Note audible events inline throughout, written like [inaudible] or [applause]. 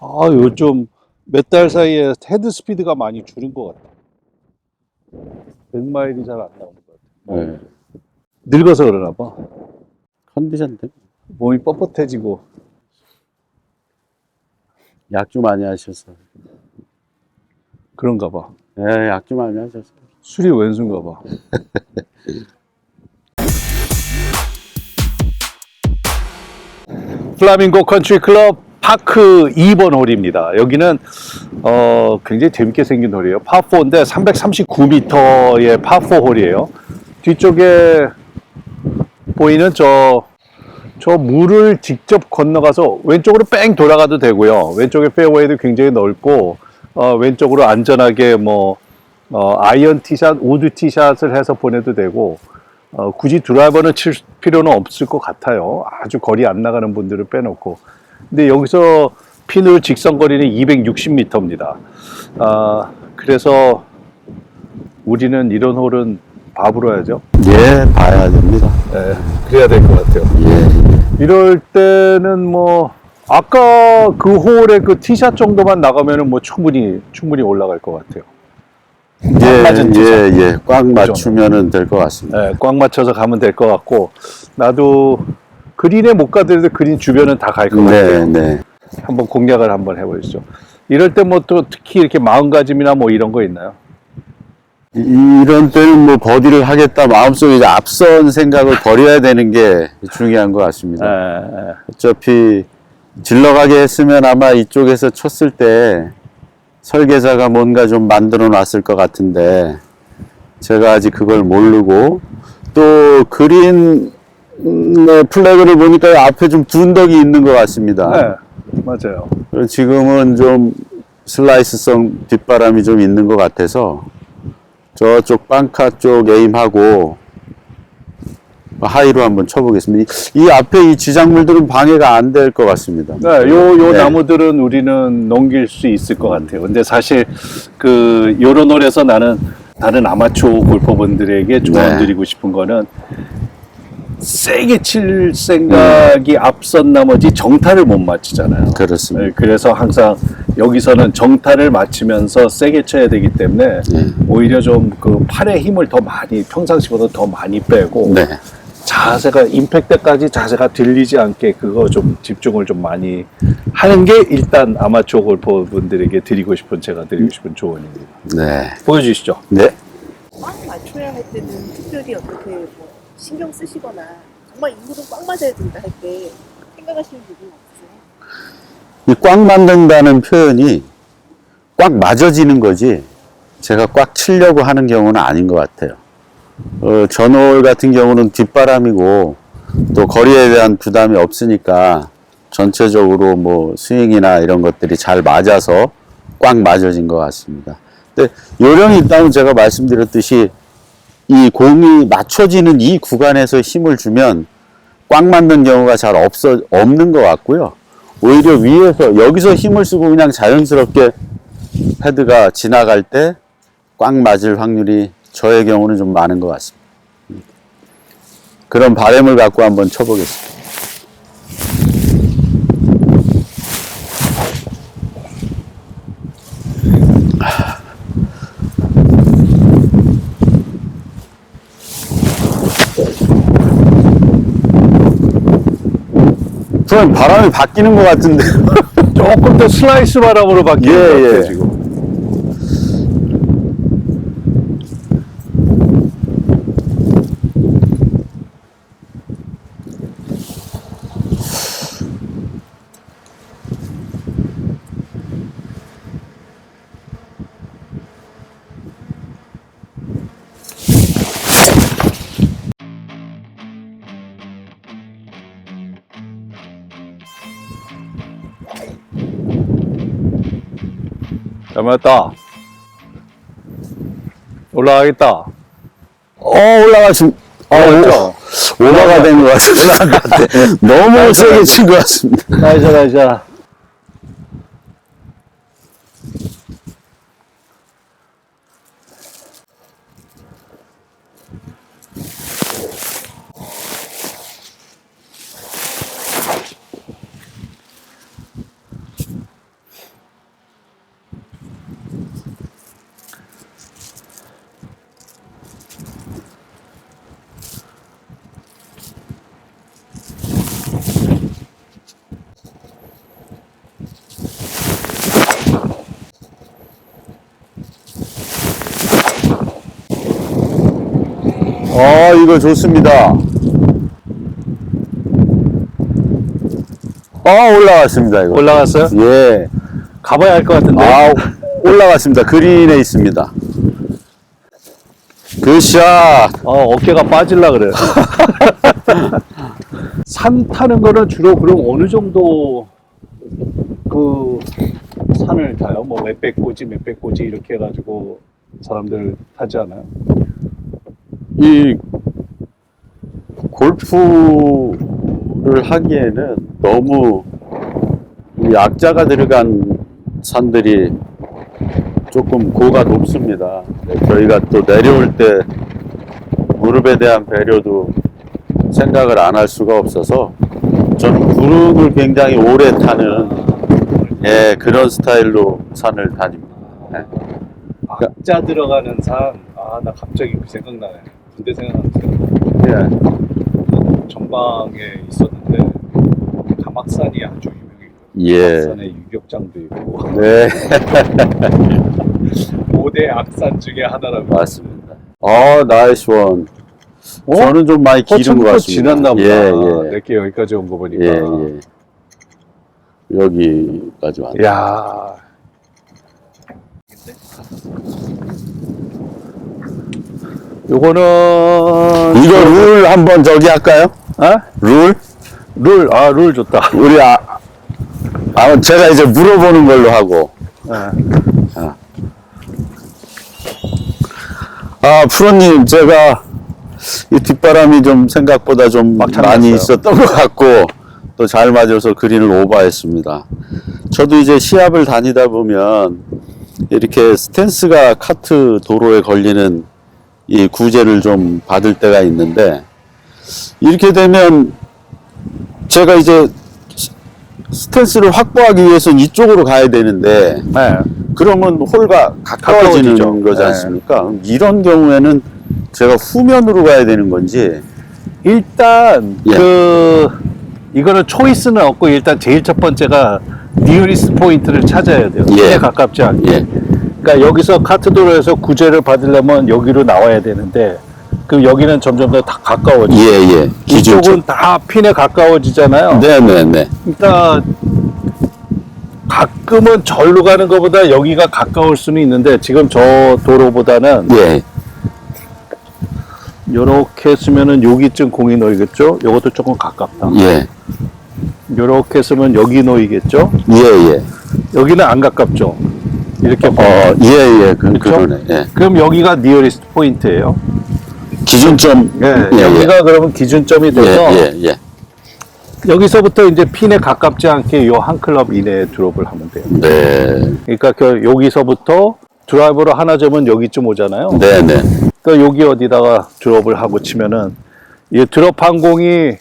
아, 요즘 몇 달 사이에 헤드 스피드가 많이 줄은 것 같아. 100마일이 잘 안 나오는 것 같아. 네. 늙어서 그러나 봐. 컨디션 때문에. 몸이 뻣뻣해지고. 약주 많이 하셔서. 그런가 봐. 예, 약주 많이 하셔서. 술이 왼수인가 봐. [laughs] 플라밍고 컨트리 클럽 파크 2번 홀입니다. 여기는 어, 굉장히 재밌게 생긴 홀이에요. 파4인데 339m의 파4 홀이에요. 뒤쪽에 보이는 저, 저 물을 직접 건너가서 왼쪽으로 뺑 돌아가도 되고요. 왼쪽에 페어웨이도 굉장히 넓고 어, 왼쪽으로 안전하게 뭐 어, 아이언 티샷, 우드 티샷을 해서 보내도 되고, 어, 굳이 드라이버는 칠 필요는 없을 것 같아요. 아주 거리 안 나가는 분들을 빼놓고. 근데 여기서 핀으로 직선거리는 260m입니다. 아, 그래서 우리는 이런 홀은 밥으로 해야죠. 예, 봐야 됩니다. 예, 그래야 될 것 같아요. 예. 이럴 때는 뭐, 아까 그 홀에 그 티샷 정도만 나가면은 뭐 충분히, 충분히 올라갈 것 같아요. 예, 맞은 예, 예. 꽉 맞추면은 될 것 같습니다. 예, 꽉 맞춰서 가면 될 것 같고 나도 그린에 못 가더라도 그린 주변은 다 갈것 네, 같아요. 네. 한번 공략을 한번 해보시죠. 이럴 때 뭐 또 특히 이렇게 마음가짐이나 뭐 이런 거 있나요? 이- 이런 때는 뭐 버디를 하겠다 마음속에 이제 앞선 생각을 버려야 되는 게 중요한 것 같습니다. 예, 예. 어차피 질러가게 했으면 아마 이쪽에서 쳤을 때 설계자가 뭔가 좀 만들어 놨을 것 같은데 제가 아직 그걸 모르고 또 그린 의 플래그를 보니까 앞에 좀 둔덕이 있는 것 같습니다. 네, 맞아요. 그리고 지금은 좀 슬라이스성 뒷바람이 좀 있는 것 같아서 저쪽 빵카 쪽 에임하고 하이로 한번 쳐보겠습니다. 이, 이 앞에 이 지작물들은 방해가 안 될 것 같습니다. 네, 요, 요 네. 나무들은 우리는 넘길 수 있을 것 같아요. 근데 사실 그 요런 홀에서 나는 다른 아마추어 골퍼분들에게 조언 네. 드리고 싶은 거는 세게 칠 생각이 앞선 나머지 정타를 못 맞추잖아요. 그렇습니다. 네, 그래서 항상 여기서는 정타를 맞추면서 세게 쳐야 되기 때문에 네. 오히려 좀 그 팔의 힘을 더 많이 평상시보다 더 많이 빼고 네. 자세가 임팩 때까지 자세가 들리지 않게 그거 좀 집중을 좀 많이 하는 게 일단 아마추어 골퍼 분들에게 드리고 싶은 제가 드리고 싶은 조언입니다. 네. 보여주시죠. 네. 꽉 맞춰야 할 때는 특별히 어떻게 뭐 신경 쓰시거나 정말 이물은 꽉 맞아야 된다 할 때 생각하시는 부분 없으세요? 이 꽉 맞는다는 표현이 꽉 맞아지는 거지 제가 꽉 치려고 하는 경우는 아닌 것 같아요. 어, 전홀 같은 경우는 뒷바람이고 또 거리에 대한 부담이 없으니까 전체적으로 뭐 스윙이나 이런 것들이 잘 맞아서 꽉 맞아진 것 같습니다. 근데 요령이 있다면 제가 말씀드렸듯이 이 공이 맞춰지는 이 구간에서 힘을 주면 꽉 맞는 경우가 잘 없어 없는 것 같고요. 오히려 위에서 여기서 힘을 쓰고 그냥 자연스럽게 헤드가 지나갈 때 꽉 맞을 확률이 저의 경우는 좀 많은 것 같습니다. 그런 바램을 갖고 한번 쳐보겠습니다. 저는 바람이 바뀌는 것 같은데. [laughs] 조금 더 슬라이스 바람으로 바뀌는 예, 것 같아요, 예. 지금. 잘 맞았다. 올라가겠다. 어, 올라갔습니다. 어, 올라갔죠? 오- 오버가 된 것 같습니다. [laughs] 너무 세게 친 것 같습니다. 나이스, 나이스. 어, 이거 좋습니다. 어, 올라왔습니다, 이거. 올라갔어요? 예. 가봐야 할 것 같은데. 아, 올라갔습니다. 그린에 있습니다. 굿샷. 어, 어깨가 빠질라 그래. [laughs] 산 타는 거는 주로 그럼 어느 정도 그 산을 타요? 뭐 몇백 고지, 몇백 고지 이렇게 해가지고 사람들 타지 않아요? 이 골프를 하기에는 너무 이 악자가 들어간 산들이 조금 고가 높습니다. 네, 저희가 또 내려올 때 무릎에 대한 배려도 생각을 안 할 수가 없어서 저는 구름을 굉장히 오래 타는 예, 그런 스타일로 산을 다닙니다. 네. 악자 들어가는 산. 아, 나 갑자기 그 생각나네. 군대 생각나면서 예. 전방에 있었는데 가막산이 아주 유명해요. 예. 악산에 유격장도 있고 네. [laughs] 5대 악산 중에 하나라고. 맞습니다. 아, 나이스 원. 어? 저는 좀 많이 기른 것 같습니다. 지났나 보다. 예, 예. 내게 여기까지 온 거 보니까. 예, 예. 여기까지 왔네. 야. 요거는 이거 룰 한번 저기 할까요? 어? 룰? 룰, 아, 룰 좋다. 우리 아, 아 제가 이제 물어보는 걸로 하고. 예. 아, 프로님, 제가 이 뒷바람이 좀 생각보다 좀 많이 났어요. 있었던 것 같고, 또 잘 맞아서 그린을 오버했습니다. 저도 이제 시합을 다니다 보면, 이렇게 스탠스가 카트 도로에 걸리는 이 구제를 좀 받을 때가 있는데, 이렇게 되면 제가 이제 스탠스를 확보하기 위해서는 이쪽으로 가야 되는데, 네. 그러면 홀과 가까워지는 가까워지죠. 거지 네. 않습니까? 이런 경우에는 제가 후면으로 가야 되는 건지, 일단 예. 그 이거는 초이스는 없고 일단 제일 첫 번째가 니어리스트 포인트를 찾아야 돼요. 예. 에 가깝지 않게. 예, 그러니까 여기서 카트도로에서 구제를 받으려면 여기로 나와야 되는데 그럼 여기는 점점 더 다 가까워져. 예, 예. 기준점. 이쪽은 다 핀에 가까워지잖아요. 네 네 네. 그러니까 가끔은 절로 가는 것보다 여기가 가까울 수는 있는데 지금 저 도로보다는 예, 이렇게 했으면은 여기쯤 공이 놓이겠죠? 이것도 조금 가깝다. 예, 이렇게 했으면 여기 놓이겠죠? 예, 예. 여기는 안 가깝죠? 이렇게 어, 예, 예. 그, 그쵸? 그러네. 예. 그럼 여기가 니어리스트 포인트예요. 기준점. 예, 예, 여기가 그러면 기준점이 예, 돼서 예, 예. 여기서부터 이제 핀에 가깝지 않게 요 한 클럽 이내에 드롭을 하면 돼요. 네, 그러니까 그 여기서부터 드라이버로 하나 점은 여기쯤 오잖아요. 네 네. 그러니까 여기 어디다가 드롭을 하고 치면은 이 드롭 한 공이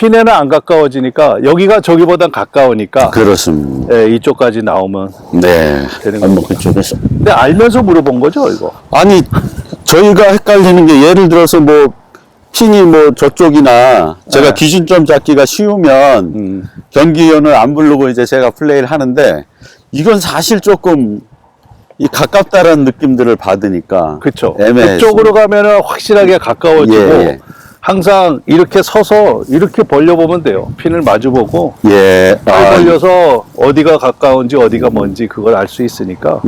핀에는 안 가까워지니까 여기가 저기보단 가까우니까 그렇습니다. 예, 이쪽까지 나오면 네. 되는 아, 뭐 겁니다. 그쪽에서. 근데 알면서 물어본 거죠 이거 아니, 저희가 헷갈리는 게 예를 들어서 뭐, 핀이 뭐 저쪽이나 제가 네. 기준점 잡기가 쉬우면 음. 경기위원을 안 부르고 이제 제가 플레이를 하는데 이건 사실 조금 이 가깝다라는 느낌들을 받으니까 그쵸 애매해서. 그쪽으로 가면은 확실하게 가까워지고 예, 예. 항상 이렇게 서서 이렇게 벌려보면 돼요. 핀을 마주보고 예. 팔 아, 벌려서 어디가 가까운지 어디가 먼지 그걸 알 수 있으니까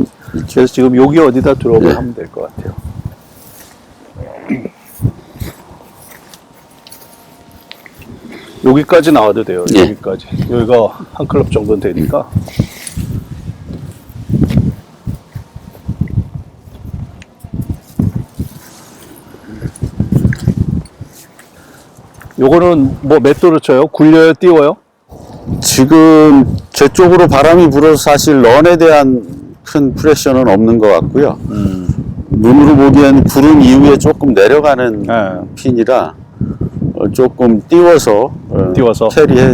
그래서 지금 여기 어디다 드롭을 예. 하면 될 것 같아요. 여기까지 나와도 돼요. 예. 여기까지. 여기가 한 클럽 정도는 되니까 요거는 뭐 몇 도로 쳐요? 굴려요? 띄워요? 지금 제 쪽으로 바람이 불어서 사실 런에 대한 큰 프레셔는 없는 것 같고요 눈으로 보기엔 구름 이후에 조금 내려가는 네. 핀이라 어, 조금 띄워서 어, 띄워서? 캐리해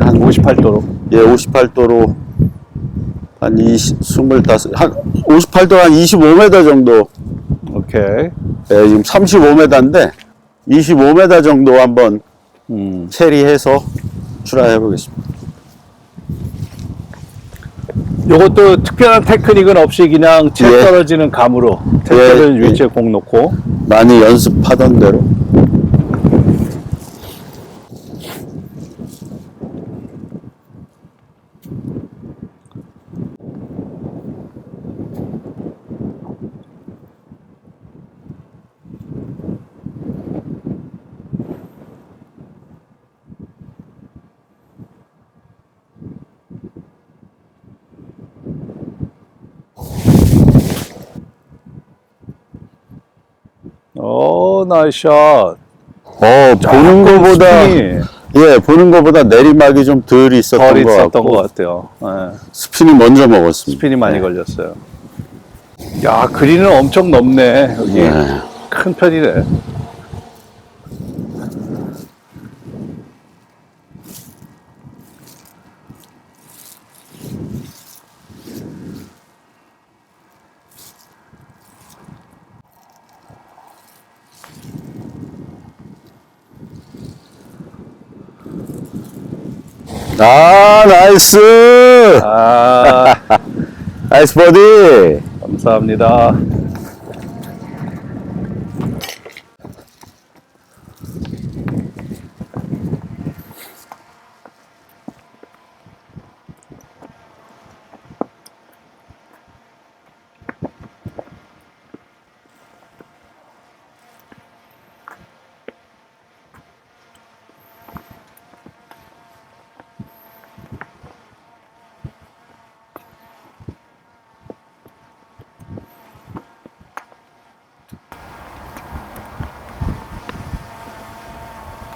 한 58도로 예, 58도로 한 20, 25, 한 58도 한 25m 정도, 오케이 예, 지금 35m인데 25m 정도 한번 음. 캐리해서 출하해 보겠습니다. 요것도 특별한 테크닉은 없이 그냥 채 예. 떨어지는 감으로 예, 예. 위치에 공 놓고 많이 연습하던 대로. 오, 나이스 샷. 어, 보는 거보다, 예, 보는 거보다 내리막이 좀 덜 있었던 덜것 있었던 같고, 것 같아요. 예. 스핀이 먼저 먹었습니다. 스핀이 많이 네. 걸렸어요. 야, 그린은 엄청 넓네. 여기 네. 큰 편이네. 아, 나이스! 아, [laughs] 나이스 버디! 감사합니다.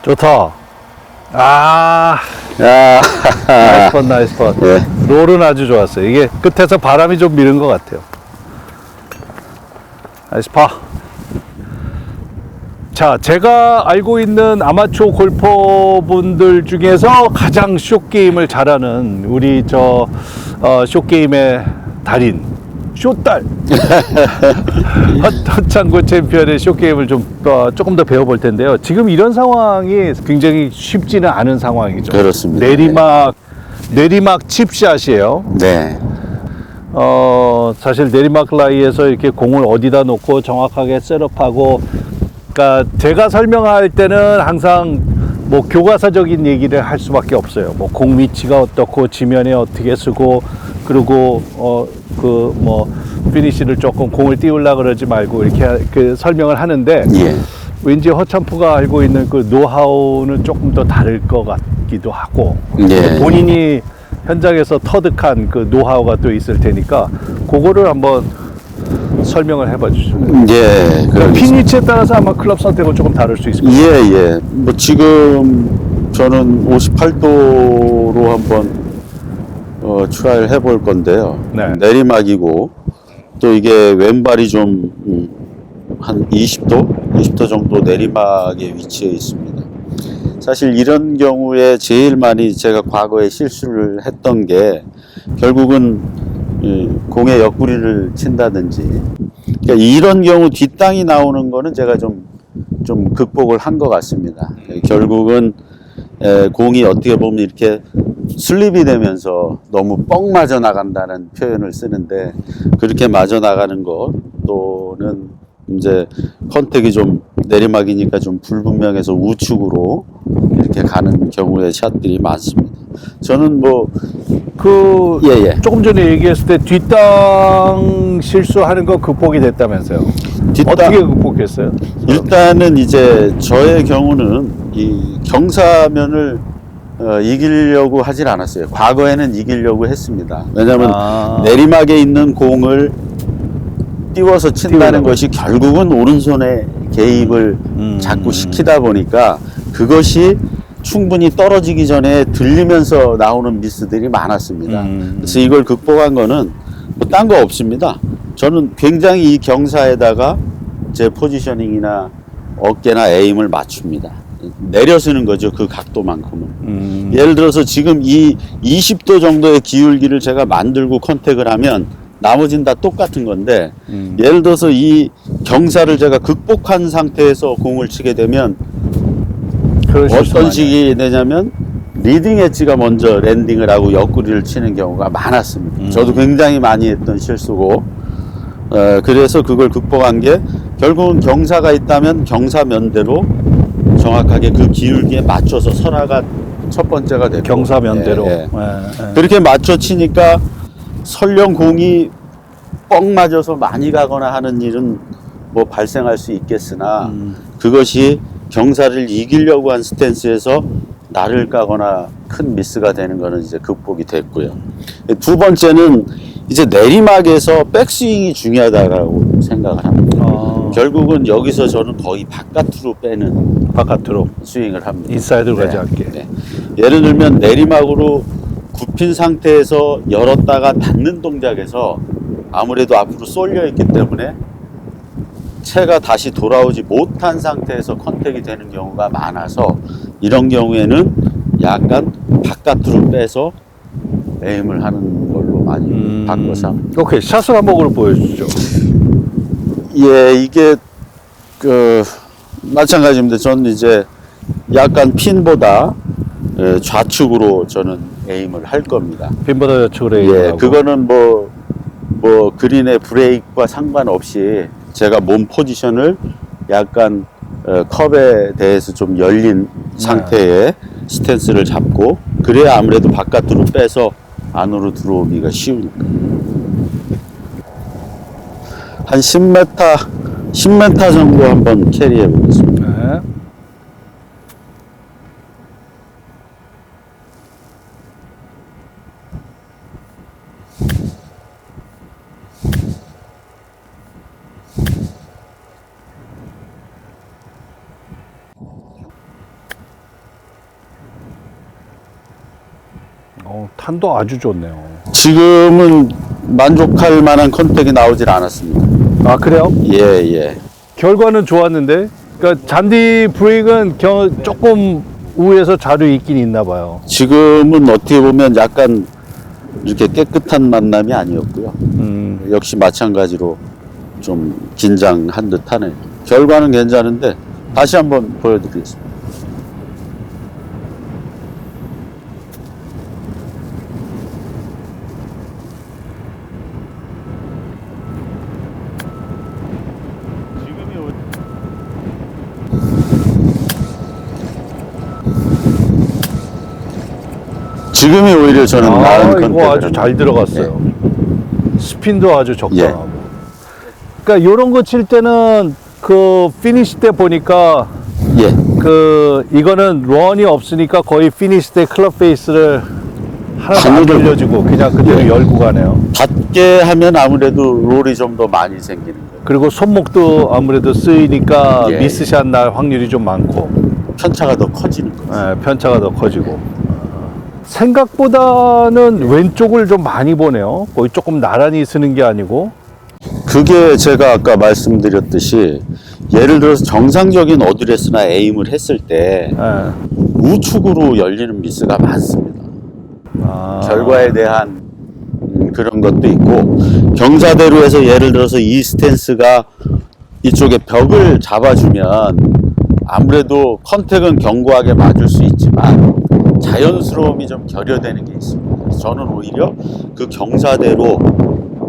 좋다. 아, 야, 나이스 펀, 나이스 펀. 예. 롤은 아주 좋았어요. 이게 끝에서 바람이 좀 미는 것 같아요. 나이스 파. 자, 제가 알고 있는 아마추어 골퍼분들 중에서 가장 쇼게임을 잘하는 우리 저, 어, 쇼게임의 달인, 쇼딸. [laughs] 허창구 챔피언의 쇼게임을 좀, 어, 조금 더 배워볼 텐데요. 지금 이런 상황이 굉장히 쉽지는 않은 상황이죠. 그렇습니다. 내리막, 내리막 칩샷이에요. 네. 어, 사실 내리막 라이에서 이렇게 공을 어디다 놓고 정확하게 셋업하고, 그러니까 제가 설명할 때는 항상 뭐 교과서적인 얘기를 할 수밖에 없어요. 뭐 공 위치가 어떻고 지면에 어떻게 쓰고 그리고 어 그 뭐 피니시를 조금 공을 띄우려 그러지 말고 이렇게 하- 그 설명을 하는데 예. 왠지 허참프가 알고 있는 그 노하우는 조금 더 다를 것 같기도 하고 예. 본인이 현장에서 터득한 그 노하우가 또 있을 테니까 그거를 한번 설명을 해봐 주시죠. 예. 그러니까 핀 위치에 따라서 아마 클럽 선택은 조금 다를 수 있을 것 같아요. 예, 예. 뭐 지금 저는 58도로 한번 어, 트라이를 해볼 건데요. 네. 내리막이고 또 이게 왼발이 좀한 20도, 20도 정도 내리막에 위치해 있습니다. 사실 이런 경우에 제일 많이 제가 과거에 실수를 했던 게 결국은 이 공의 옆구리를 친다든지 그러니까 이런 경우 뒷땅이 나오는 거는 제가 좀 좀 극복을 한 것 같습니다. 결국은 에, 공이 어떻게 보면 이렇게 슬립이 되면서 너무 뻥 맞아 나간다는 표현을 쓰는데 그렇게 맞아 나가는 것 또는 이제 컨택이 좀 내리막이니까 좀 불분명해서 우측으로 이렇게 가는 경우의 샷들이 많습니다. 저는 뭐 그 예, 예. 조금 전에 얘기했을 때 뒷땅 실수하는 거 극복이 됐다면서요. 어떻게 극복했어요? 일단은 이제 저의 경우는 이 경사면을 어, 이기려고 하질 않았어요. 과거에는 이기려고 했습니다. 왜냐하면 아. 내리막에 있는 공을 띄워서 친다는 띄우려고. 것이 결국은 오른손에 개입을 음. 자꾸 시키다 보니까 그것이 충분히 떨어지기 전에 들리면서 나오는 미스들이 많았습니다. 음. 그래서 이걸 극복한 거는 뭐 딴 거 없습니다. 저는 굉장히 이 경사에다가 제 포지셔닝이나 어깨나 에임을 맞춥니다. 내려서는 거죠. 그 각도만큼은. 음. 예를 들어서 지금 이 20도 정도의 기울기를 제가 만들고 컨택을 하면 나머지는 다 똑같은 건데 음. 예를 들어서 이 경사를 제가 극복한 상태에서 공을 치게 되면 어떤 식이 되냐면 리딩 엣지가 먼저 랜딩을 하고 옆구리를 치는 경우가 많았습니다. 음. 저도 굉장히 많이 했던 실수고 어, 그래서 그걸 극복한 게 결국은 경사가 있다면 경사면대로 정확하게 그 기울기에 맞춰서 설화가 첫 번째가 되고 경사면대로. 예, 예. 예, 예. 그렇게 맞춰 치니까 설령 공이 뻥 맞아서 많이 가거나 하는 일은 뭐 발생할 수 있겠으나 음. 그것이 경사를 이기려고 한 스탠스에서 나를 까거나 큰 미스가 되는 거는 이제 극복이 됐고요. 두 번째는 이제 내리막에서 백스윙이 중요하다고 생각을 합니다. 어, 결국은 여기서 저는 거의 바깥으로 빼는 바깥으로 스윙을 합니다. 인사이드로 가지 네, 않게. 네. 예를 들면 내리막으로 굽힌 상태에서 열었다가 닫는 동작에서 아무래도 앞으로 쏠려 있기 때문에 채가 다시 돌아오지 못한 상태에서 컨택이 되는 경우가 많아서 이런 경우에는 약간 바깥으로 빼서 에임을 하는 걸로 많이 음, 바꿔서 합니다. 오케이 샷을 한 번으로 보여주죠. 예, 이게 그 마찬가지입니다. 저는 이제 약간 핀보다 예, 좌측으로 저는 에임을 할 겁니다. 빈보다 여측으로 예, 하고. 그거는 뭐, 뭐, 그린의 브레이크와 상관없이 제가 몸 포지션을 약간 어, 컵에 대해서 좀 열린 상태의 스탠스를 잡고, 그래야 아무래도 바깥으로 빼서 안으로 들어오기가 쉬우니까. 한 10m, 10m 정도 한번 캐리해 보겠습니다. 네. 어, 탄도 아주 좋네요. 지금은 만족할 만한 컨택이 나오질 않았습니다. 아 그래요? 예, 예. 결과는 좋았는데, 그러니까 잔디 브레이크는 겨- 조금 우에서 자료 있긴 있나 봐요. 지금은 어떻게 보면 약간 이렇게 깨끗한 만남이 아니었고요. 음, 역시 마찬가지로 좀 긴장한 듯 하네 요. 결과는 괜찮은데 다시 한번 보여드리겠습니다. 지금이 오히려 저는 아, 나은 이거 컨택을 아주 잘 들어갔어요. 스핀도 아주 적당하고. 그러니까 이런 거 칠 때는 그 피니시 때 보니까 예. 그 이거는 런이 없으니까 거의 피니시 때 클럽 페이스를 하나도 안 하나도- 돌려주고 그냥 그대로 예. 열고 가네요. 닿게 하면 아무래도 롤이 좀 더 많이 생기는 거예요. 그리고 손목도 아무래도 쓰이니까 예. 미스샷 날 확률이 좀 많고 편차가 더 커지는 거죠. 예, 편차가 더 커지고 생각보다는 왼쪽을 좀 많이 보네요. 거의 조금 나란히 쓰는 게 아니고 그게 제가 아까 말씀드렸듯이 예를 들어서 정상적인 어드레스나 에임을 했을 때 예. 우측으로 열리는 미스가 많습니다. 아. 결과에 대한 음, 그런 것도 있고 경사대로 해서 예를 들어서 이 스탠스가 이쪽에 벽을 잡아주면 아무래도 컨택은 견고하게 맞을 수 있지만 자연스러움이 좀 결여되는 게 있습니다. 저는 오히려 그 경사대로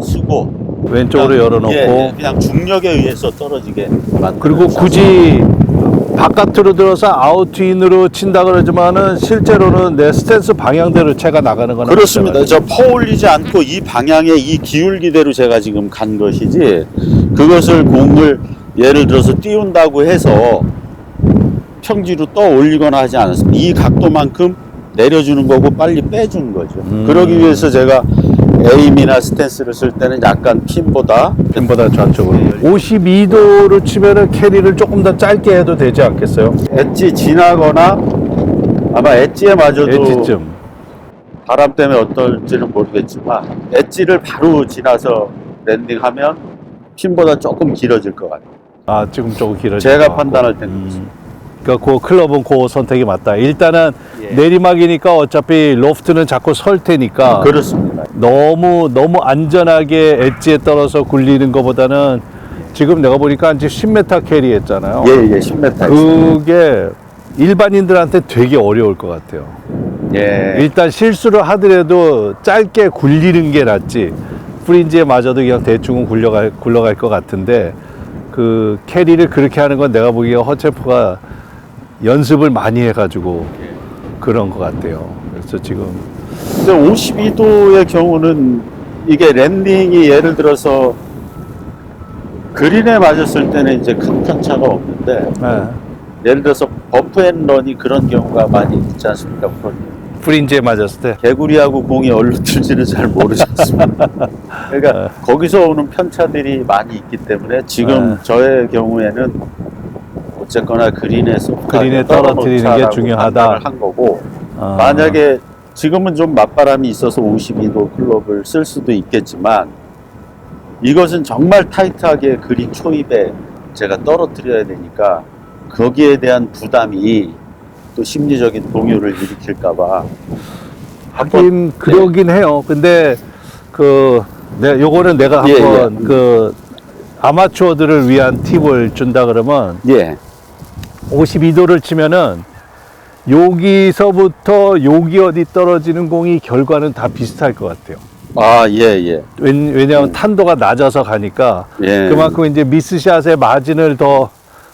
쓰고 왼쪽으로 그냥- 열어놓고 예, 예, 그냥 중력에 의해서 떨어지게 그리고 굳이 바깥으로 들어서 아웃인으로 친다 그러지만은 실제로는 내 스탠스 방향대로 채가 나가는 거는 그렇습니다. 저 퍼올리지 않고 이 방향의 이 기울기대로 제가 지금 간 것이지 그것을 공을 예를 들어서 띄운다고 해서 평지로 떠 올리거나 하지 않았습니다. 이 각도만큼 내려주는 거고 빨리 빼주는 거죠. 음. 그러기 위해서 제가 에임이나 스탠스를 쓸 때는 약간 핀보다 핀보다 좌측으로 52도로 치면은 캐리를 조금 더 짧게 해도 되지 않겠어요? 엣지 지나거나 아마 엣지에 맞아도 엣지쯤 바람 때문에 어떨지는 모르겠지만 엣지를 바로 지나서 랜딩하면 핀보다 조금 길어질 것 같아요. 아 지금 조금 길어져 제가 판단할 때는 그렇습니다. 그러니까 그 클럽은 그 선택이 맞다 일단은 예. 내리막이니까 어차피 로프트는 자꾸 설 테니까 그렇습니다. 너무 너무 안전하게 엣지에 떨어져 굴리는 것보다는 지금 내가 보니까 한 10m 캐리 했잖아요. 예, 예, 10m. 그게 일반인들한테 되게 어려울 것 같아요. 예. 일단 실수를 하더라도 짧게 굴리는 게 낫지. 프린지에 맞아도 그냥 대충은 굴려갈, 굴러갈 것 같은데 그 캐리를 그렇게 하는 건 내가 보기에 허체프가 연습을 많이 해가지고 그런 것 같아요. 그래서 지금 근데 52도의 경우는 이게 랜딩이 예를 들어서 그린에 맞았을 때는 이제 큰 편차가 없는데 네, 예를 들어서 버프앤런이 그런 경우가 많이 있지 않습니까? 프로님? 프린지에 맞았을 때 개구리하고 공이 얼로 튈지는 잘 모르지 않습니까? [laughs] 그러니까 네. 거기서 오는 편차들이 많이 있기 때문에 지금 네. 저의 경우에는 어쨌거나 그린에서 그린에 떨어뜨리는 게 중요하다. 한 거고 아, 만약에 지금은 좀 맞바람이 있어서 52도 클럽을 쓸 수도 있겠지만 이것은 정말 타이트하게 그린 초입에 제가 떨어뜨려야 되니까 거기에 대한 부담이 또 심리적인 동요를 일으킬까봐 하긴 그러긴 해요. 근데 그 내, 요거는 내가 예, 한번 예. 그 아마추어들을 위한 팁을 준다 그러면 예 52도를 치면은 여기서부터 여기 어디 떨어지는 공이 결과는 다 비슷할 것 같아요. 아, 예, 예. 왜냐- 왜냐하면 탄도가 낮아서 가니까 예. 그만큼 이제 미스샷의 마진을 더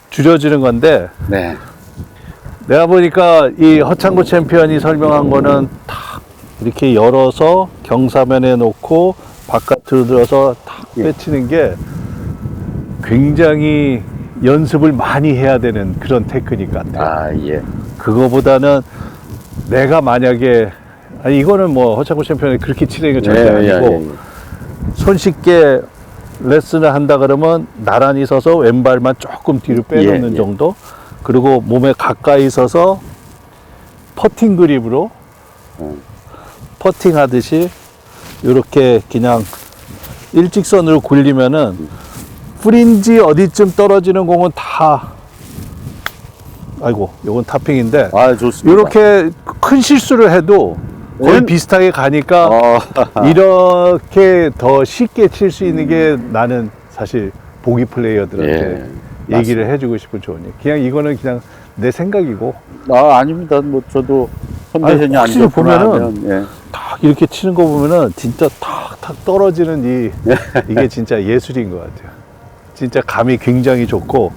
줄여주는 건데 네. 내가 보니까 이 허창구 챔피언이 설명한 거는 탁 이렇게 열어서 경사면에 놓고 바깥으로 들어서 탁 예. 빼치는 게 굉장히 연습을 많이 해야 되는 그런 테크닉 같아요. 아, 예. 그거보다는 내가 만약에 아니 이거는 뭐 허창구 챔피언이 그렇게 치는 건 절대 예, 예, 아니고 예, 예. 손쉽게 레슨을 한다 그러면 나란히 서서 왼발만 조금 뒤로 빼놓는 예, 예. 정도 그리고 몸에 가까이 서서 퍼팅 그립으로 음. 퍼팅 하듯이 이렇게 그냥 일직선으로 굴리면은 프린지 어디쯤 떨어지는 공은 다 아이고 요건 타핑인데 아, 좋습니다. 이렇게 큰 실수를 해도 거의 음. 비슷하게 가니까 어, [laughs] 이렇게 더 쉽게 칠 수 있는 게 나는 사실 보기 플레이어들한테 예, 얘기를 해주고 싶은 조언이에요. 그냥 이거는 그냥 내 생각이고 아, 아닙니다. 뭐 저도 컨디션이 아니, 안 확실히 좋구나 보면은 하면 예. 탁 이렇게 치는 거 보면은 진짜 탁탁 떨어지는 이 이게 진짜 예술인 것 같아요. 진짜 감이 굉장히 좋고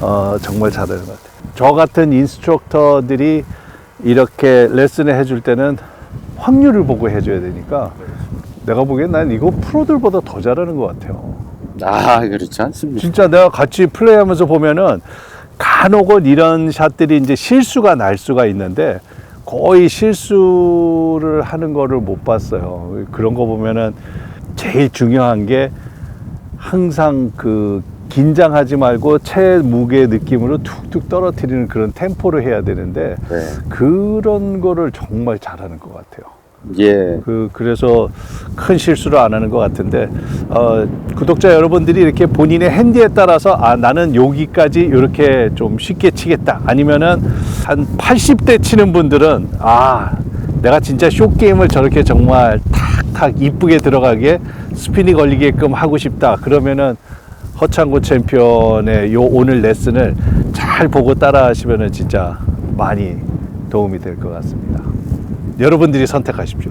어, 정말 잘하는 것 같아요. 저 같은 인스트럭터들이 이렇게 레슨을 해줄 때는 확률을 보고 해줘야 되니까 내가 보기엔 난 이거 프로들보다 더 잘하는 것 같아요. 아, 그렇지 않습니까? 진짜 내가 같이 플레이하면서 보면은 간혹은 이런 샷들이 이제 실수가 날 수가 있는데 거의 실수를 하는 거를 못 봤어요. 그런 거 보면은 제일 중요한 게 항상 그 긴장하지 말고 체무게 느낌으로 툭툭 떨어뜨리는 그런 템포를 해야 되는데 네. 그런 거를 정말 잘하는 것 같아요. 예. 그 그래서 큰 실수를 안 하는 것 같은데 어, 구독자 여러분들이 이렇게 본인의 핸디에 따라서 아 나는 여기까지 이렇게 좀 쉽게 치겠다 아니면은 한 80대 치는 분들은 아 내가 진짜 쇼 게임을 저렇게 정말 탁탁 이쁘게 들어가게 스피이 걸리게끔 하고 싶다 그러면은 허창구 챔피언의 요 오늘 레슨을 잘 보고 따라 하시면은 진짜 많이 도움이 될 것 같습니다. 여러분들이 선택하십시오.